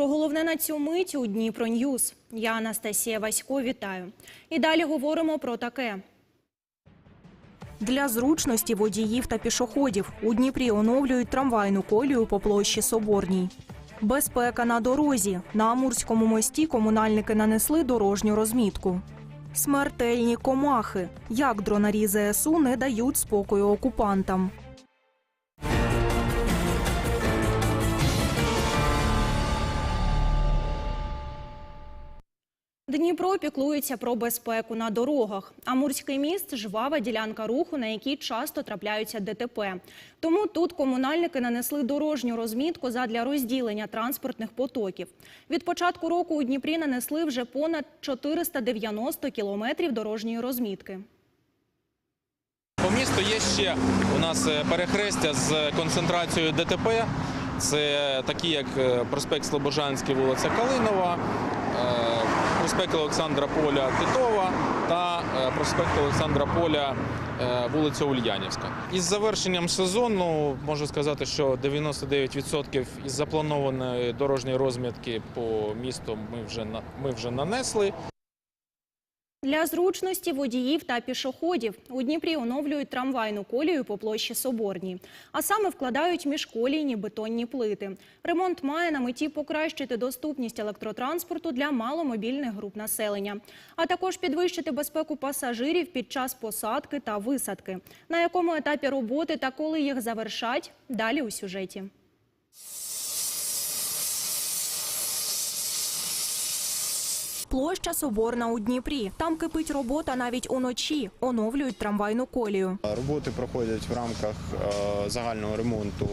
Про головне на цю мить у Дніпро Ньюз. Я Анастасія Васько, вітаю. І далі говоримо про таке. Для зручності водіїв та пішоходів у Дніпрі оновлюють трамвайну колію по площі Соборній. Безпека на дорозі. На Амурському мості комунальники нанесли дорожню розмітку. Смертельні комахи. Як дронарі ЗСУ не дають спокою окупантам. Дніпро піклується про безпеку на дорогах. Амурський міст жвава ділянка руху, на якій часто трапляються ДТП. Тому тут комунальники нанесли дорожню розмітку задля розділення транспортних потоків. Від початку року у Дніпрі нанесли вже понад 490 кілометрів дорожньої розмітки. По місту є ще у нас е, перехрестя з концентрацією ДТП. Це такі, як е, проспект Слобожанський, вулиця Калинова, е, проспект Олександра Поля Титова та е, проспект Олександра Поля е, вулиця Ульянівська. Із завершенням сезону можу сказати, що 99% із запланованої дорожньої розмітки по місту ми вже ми вже нанесли. Для зручності водіїв та пішоходів у Дніпрі оновлюють трамвайну колію по площі Соборній. А саме вкладають міжколійні бетонні плити. Ремонт має на меті покращити доступність електротранспорту для маломобільних груп населення, а також підвищити безпеку пасажирів під час посадки та висадки. На якому етапі роботи та коли їх завершать, далі у сюжеті. Площа Соборна у Дніпрі. Там кипить робота навіть уночі. Оновлюють трамвайну колію. Роботи проходять в рамках е, загального ремонту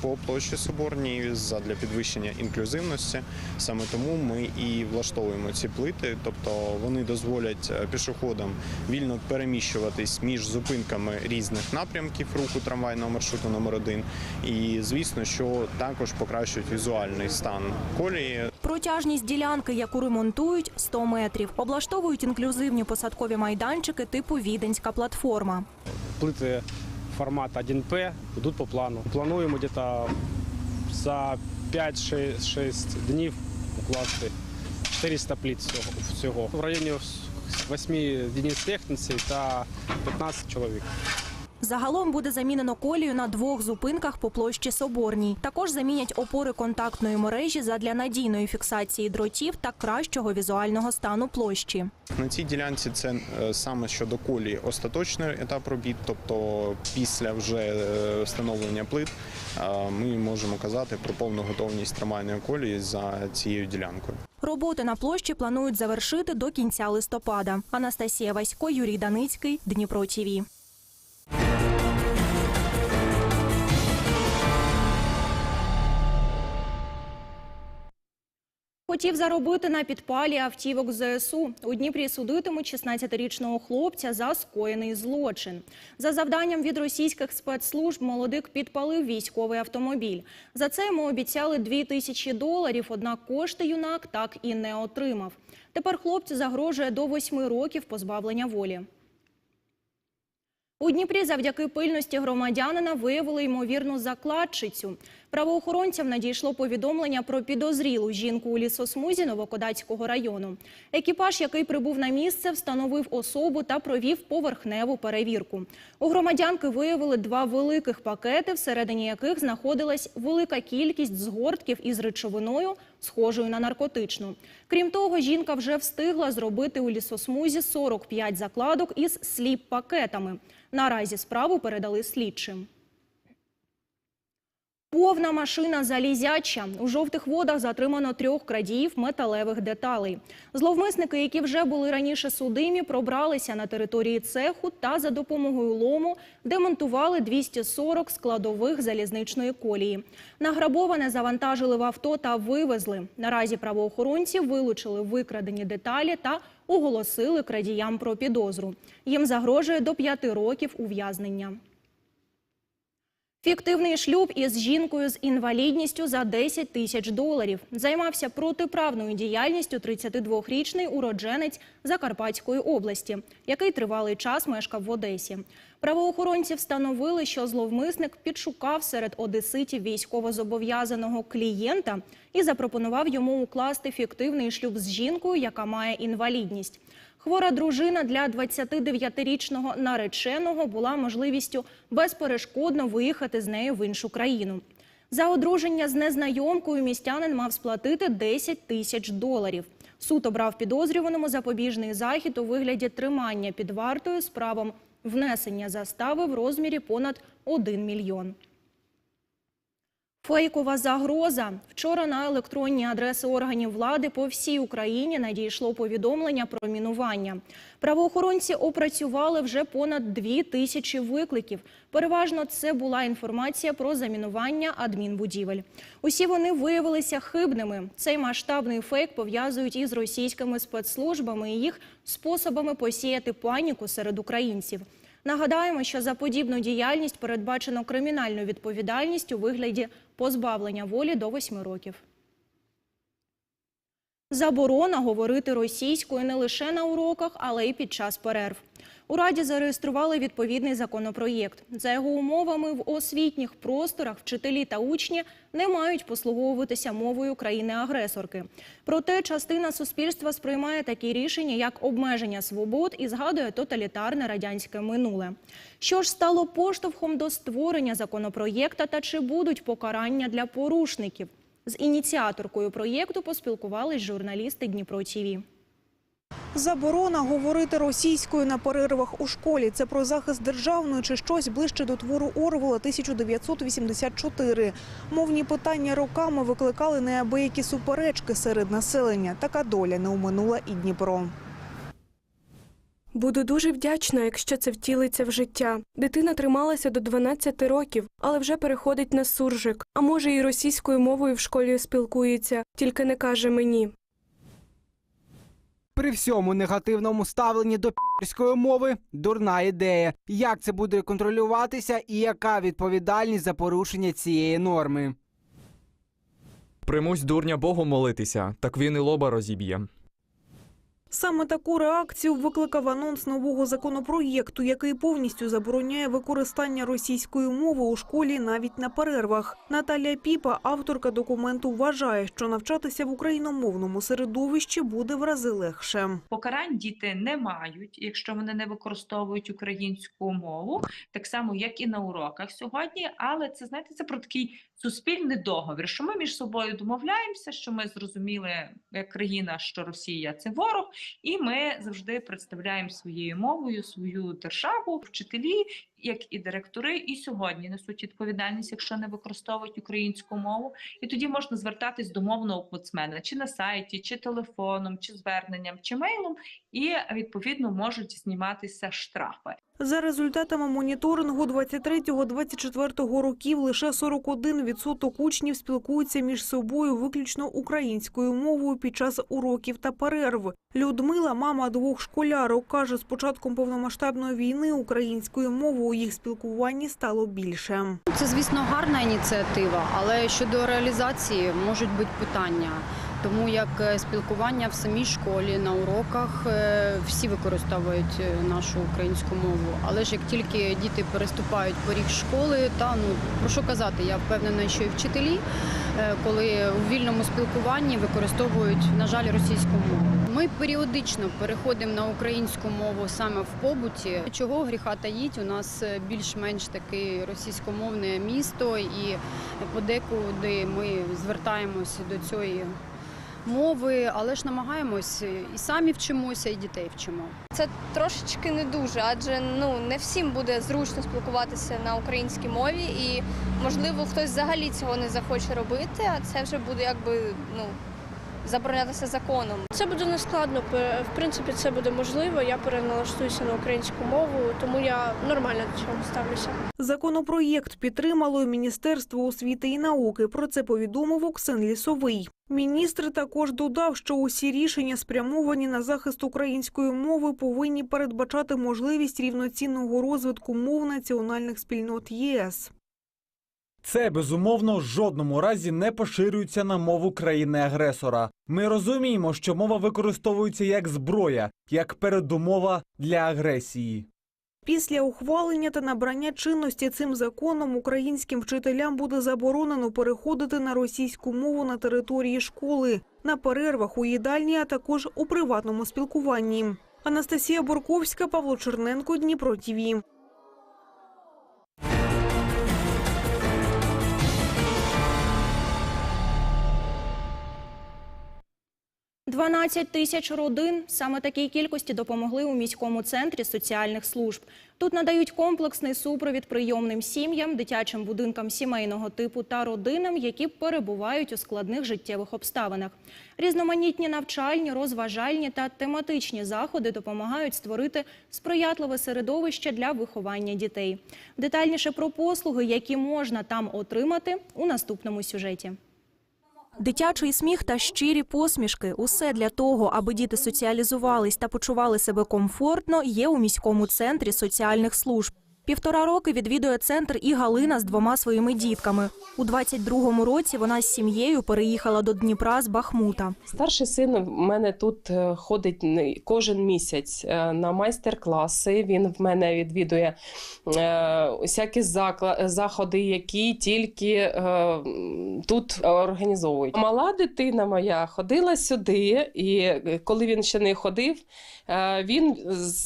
по площі Соборній для підвищення інклюзивності. Саме тому ми і влаштовуємо ці плити, тобто вони дозволять е, пішоходам вільно переміщуватись між зупинками різних напрямків руху трамвайного маршруту номер 1 І звісно, що також покращують візуальний стан колії. Протяжність ділянки, яку ремонтують, 100 метрів. Облаштовують інклюзивні посадкові майданчики типу Віденська платформа. плити формат 1П йдуть по плану. Плануємо десь за 5-6 днів укласти 400 плит всього-. В районі 8 одиниць техніці та 15 чоловік. Загалом буде замінено колію на двох зупинках по площі Соборній. Також замінять опори контактної мережі задля надійної фіксації дротів та кращого візуального стану площі. На цій ділянці це е, саме щодо колії остаточний етап робіт, тобто після вже е, встановлення плит е, ми можемо казати про повну готовність трамвайної колії за цією ділянкою. Роботи на площі планують завершити до кінця листопада. Анастасія Васько, Юрій Даницький, Дніпро ТІВІ. Хотів заробити на підпалі автівок ЗСУ. У Дніпрі судитимуть 16-річного хлопця за скоєний злочин. За завданням від російських спецслужб молодик підпалив військовий автомобіль. За це йому обіцяли 2 тисячі доларів, однак кошти юнак так і не отримав. Тепер хлопцю загрожує до 8 років позбавлення волі. У Дніпрі завдяки пильності громадянина виявили ймовірну закладчицю. Правоохоронцям надійшло повідомлення про підозрілу жінку у лісосмузі Новокодацького району. Екіпаж, який прибув на місце, встановив особу та провів поверхневу перевірку. У громадянки виявили два великих пакети, всередині яких знаходилась велика кількість згортків із речовиною, схожою на наркотичну. Крім того, жінка вже встигла зробити у лісосмузі 45 закладок із сліп-пакетами. Наразі справу передали слідчим. Повна машина залізяча. У жовтих водах затримано трьох крадіїв металевих деталей. Зловмисники, які вже були раніше судимі, пробралися на території цеху та за допомогою лому демонтували 240 складових залізничної колії. Награбоване завантажили в авто та вивезли. Наразі правоохоронці вилучили викрадені деталі та оголосили крадіям про підозру. Їм загрожує до п'яти років ув'язнення. Фіктивний шлюб із жінкою з інвалідністю за 10 тисяч доларів. Займався протиправною діяльністю 32-річний уродженець Закарпатської області, який тривалий час мешкав в Одесі. Правоохоронці встановили, що зловмисник підшукав серед одеситів військовозобов'язаного клієнта і запропонував йому укласти фіктивний шлюб з жінкою, яка має інвалідність. Хвора дружина для 29-річного нареченого була можливістю безперешкодно виїхати з нею в іншу країну. За одруження з незнайомкою містянин мав сплатити 10 тисяч доларів. Суд обрав підозрюваному запобіжний захід у вигляді тримання під вартою з правом внесення застави в розмірі понад 1 мільйон. Фейкова загроза. Вчора на електронні адреси органів влади по всій Україні надійшло повідомлення про мінування. Правоохоронці опрацювали вже понад дві тисячі викликів. Переважно це була інформація про замінування адмінбудівель. Усі вони виявилися хибними. Цей масштабний фейк пов'язують із російськими спецслужбами і їх способами посіяти паніку серед українців. Нагадаємо, що за подібну діяльність передбачено кримінальну відповідальність у вигляді позбавлення волі до 8 років. Заборона говорити російською не лише на уроках, але й під час перерв. У Раді зареєстрували відповідний законопроєкт. За його умовами, в освітніх просторах вчителі та учні не мають послуговуватися мовою країни-агресорки. Проте частина суспільства сприймає такі рішення, як обмеження свобод і згадує тоталітарне радянське минуле. Що ж стало поштовхом до створення законопроєкта та чи будуть покарання для порушників? З ініціаторкою проєкту поспілкувались журналісти Дніпро ТІВІ. Заборона говорити російською на перервах у школі. Це про захист державної чи щось ближче до твору Орвела 1984. Мовні питання роками викликали неабиякі суперечки серед населення. Така доля не уминула і Дніпро. Буду дуже вдячна, якщо це втілиться в життя. Дитина трималася до 12 років, але вже переходить на суржик. А може, і російською мовою в школі спілкується, тільки не каже мені. При всьому негативному ставленні до підерської мови дурна ідея. Як це буде контролюватися і яка відповідальність за порушення цієї норми? Примусь дурня Богу молитися, так він і лоба розіб'є. Саме таку реакцію викликав анонс нового законопроєкту, який повністю забороняє використання російської мови у школі навіть на перервах. Наталія Піпа, авторка документу, вважає, що навчатися в україномовному середовищі буде в рази легше. Покарань діти не мають, якщо вони не використовують українську мову, так само як і на уроках сьогодні. Але це знаєте, це про такий суспільний договір, що ми між собою домовляємося, що ми зрозуміли як країна, що Росія це ворог, і ми завжди представляємо своєю мовою свою державу, вчителі, як і директори, і сьогодні несуть відповідальність, якщо не використовують українську мову. І тоді можна звертатись до мовного омбудсмена чи на сайті, чи телефоном, чи зверненням, чи мейлом, і відповідно можуть зніматися штрафи. За результатами моніторингу 23-24 років лише 41% учнів спілкуються між собою виключно українською мовою під час уроків та перерв. Людмила, мама двох школярок, каже, з початком повномасштабної війни українською мовою у їх спілкуванні стало більше. Це, звісно, гарна ініціатива, але щодо реалізації можуть бути питання. Тому як е, спілкування в самій школі на уроках е, всі використовують е, нашу українську мову. Але ж як тільки діти переступають поріг школи, та ну про що казати, я впевнена, що і вчителі, коли у вільному спілкуванні використовують, на жаль, російську мову. Ми періодично переходимо на українську мову саме в побуті. Чого гріха таїть? У нас більш-менш таке російськомовне місто, і подекуди ми звертаємося до цієї мови, але ж намагаємось і самі вчимося, і дітей вчимо. Це трошечки не дуже, адже ну не всім буде зручно спілкуватися на українській мові, і можливо хтось взагалі цього не захоче робити, а це вже буде якби ну заборонятися законом. Це буде нескладно. пе- В принципі, це буде можливо. Я переналаштуюся на українську мову, тому я нормально до цього ставлюся. Законопроєкт підтримало і Міністерство освіти і науки. Про це повідомив Оксен Лісовий. Міністр також додав, що усі рішення, спрямовані на захист української мови, повинні передбачати можливість рівноцінного розвитку мов національних спільнот ЄС. Це безумовно в жодному разі не поширюється на мову країни-агресора. Ми розуміємо, що мова використовується як зброя, як передумова для агресії. Після ухвалення та набрання чинності цим законом українським вчителям буде заборонено переходити на російську мову на території школи, на перервах у їдальні, а також у приватному спілкуванні. Анастасія Борковська, Павло Черненко, Дніпро ТІВІ. 12 тисяч родин. Саме такій кількості допомогли у міському центрі соціальних служб. Тут надають комплексний супровід прийомним сім'ям, дитячим будинкам сімейного типу та родинам, які перебувають у складних життєвих обставинах. Різноманітні навчальні, розважальні та тематичні заходи допомагають створити сприятливе середовище для виховання дітей. Детальніше про послуги, які можна там отримати, у наступному сюжеті. Дитячий сміх та щирі посмішки – усе для того, аби діти соціалізувались та почували себе комфортно, є у міському центрі соціальних служб. Півтора роки відвідує центр і Галина з двома своїми дітками. У 22-му році вона з сім'єю переїхала до Дніпра з Бахмута. Старший син в мене тут е, ходить кожен місяць е, на майстер-класи. Він в мене відвідує е, закла- заходи, які тільки тут організовують. Мала дитина моя ходила сюди, і коли він ще не ходив, він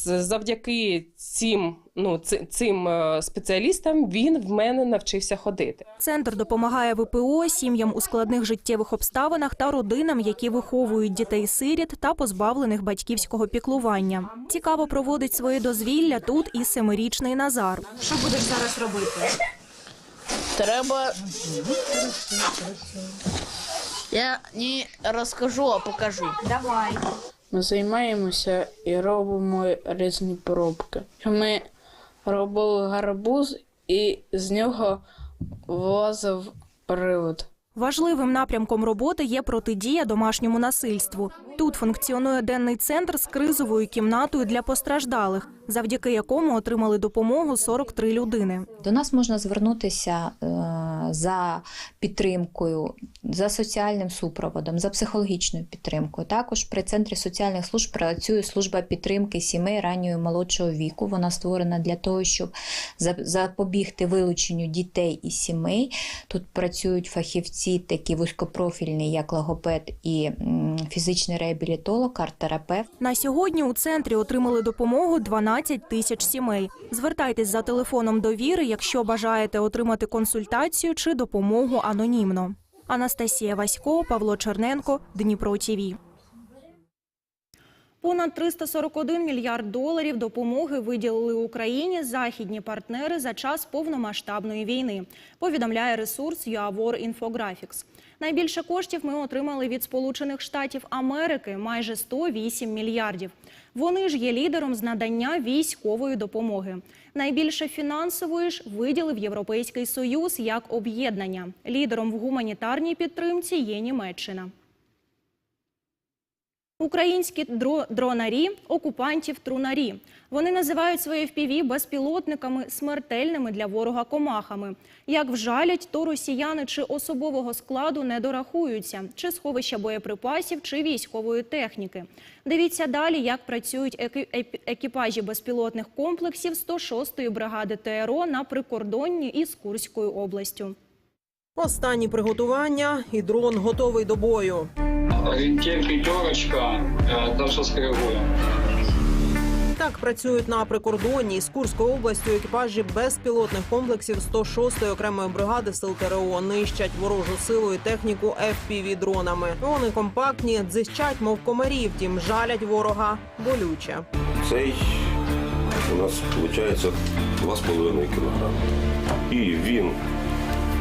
завдяки цим, ну, цим е, спеціалістам він в мене навчився ходити. Центр допомагає ВПО, сім'ям у складних життєвих обставинах та родинам, які виховують дітей-сиріт та позбавлених батьківського піклування. Цікаво проводить своє дозвілля тут і семирічний Назар. Що будеш зараз робити? Треба. Я не розкажу, а покажу. Давай. Ми займаємося і робимо різні пробки. Ми робили гарбуз і з нього влазив привод. Важливим напрямком роботи є протидія домашньому насильству. Тут функціонує денний центр з кризовою кімнатою для постраждалих, завдяки якому отримали допомогу 43 людини. До нас можна звернутися е, за підтримкою, за соціальним супроводом, за психологічною підтримкою. Також при центрі соціальних служб працює служба підтримки сімей раннього і молодшого віку. Вона створена для того, щоб запобігти вилученню дітей і сімей. Тут працюють фахівці, такі вузькопрофільні, як логопед і фізичний реабілітолог, арт-терапевт. На сьогодні у центрі отримали допомогу 12 тисяч сімей. Звертайтесь за телефоном довіри, якщо бажаєте отримати консультацію чи допомогу анонімно. Анастасія Васько, Павло Черненко, Дніпро ТІВІ. Понад 341 мільярд доларів допомоги виділили Україні західні партнери за час повномасштабної війни, повідомляє ресурс UAVOR Infographics. Найбільше коштів ми отримали від Сполучених Штатів Америки – майже 108 мільярдів. Вони ж є лідером з надання військової допомоги. Найбільше фінансової ж виділив Європейський Союз як об'єднання. Лідером в гуманітарній підтримці є Німеччина. Українські дро- дронарі окупантів трунарі. Вони називають свої FPV безпілотниками смертельними для ворога комахами. Як вжалять, то росіяни чи особового складу не дорахуються, чи сховища боєприпасів, чи військової техніки. Дивіться далі, як працюють екіпажі безпілотних комплексів 106-ї бригади ТРО на прикордонні із Курською областю. Останні приготування і дрон готовий до бою. Орієнтір п'ятерочка, Даша скоригує. Так працюють на прикордонні з Курською областю екіпажі безпілотних комплексів 106-ї окремої бригади сил ТРО нищать ворожу силу і техніку fpv дронами. Вони компактні, дзищать, мов комарі, втім жалять ворога болюче. Цей у нас виходить 2,5 кг. І він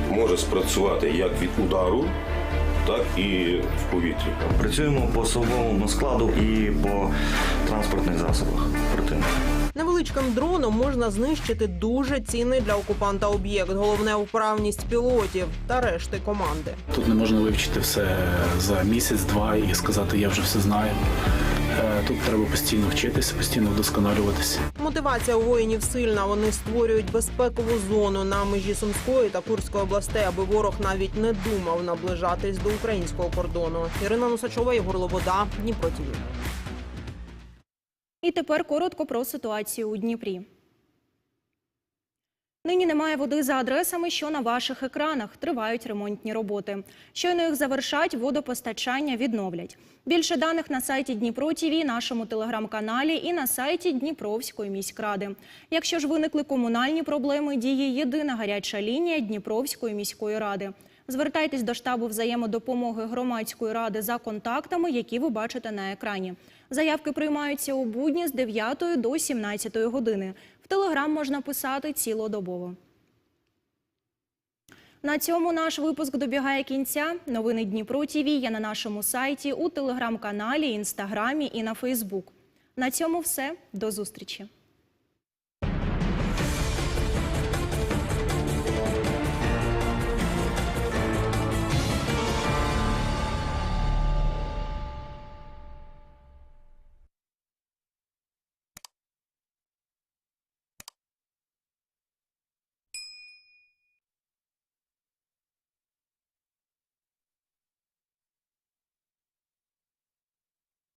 може спрацювати як від удару, так і в повітрі. Працюємо по особовому складу і по транспортних засобах противника. Невеличким дроном можна знищити дуже цінний для окупанта об'єкт. Головне управність пілотів та решти команди. Тут не можна вивчити все за місяць-два і сказати, я вже все знаю. Е, Тут треба постійно вчитися, постійно вдосконалюватися. Мотивація у воїнів сильна. Вони створюють безпекову зону на межі Сумської та Курської областей, аби ворог навіть не думав наближатись до українського кордону. Ірина Носачова, Єгор Лобода, Дніпро ТІВІ. І тепер коротко про ситуацію у Дніпрі. Нині немає води за адресами, що на ваших екранах. Тривають ремонтні роботи. Щойно їх завершать, водопостачання відновлять. Більше даних на сайті Дніпро ТІВІ, нашому телеграм-каналі і на сайті Дніпровської міськради. Якщо ж виникли комунальні проблеми, діє єдина гаряча лінія Дніпровської міської ради. Звертайтесь до штабу взаємодопомоги громадської ради за контактами, які ви бачите на екрані. Заявки приймаються у будні з 9 до 17 години. В телеграм можна писати цілодобово. На цьому наш випуск добігає кінця. Новини Дніпро ТІВІ є на нашому сайті, у телеграм-каналі, інстаграмі і на Фейсбук. На цьому все. До зустрічі.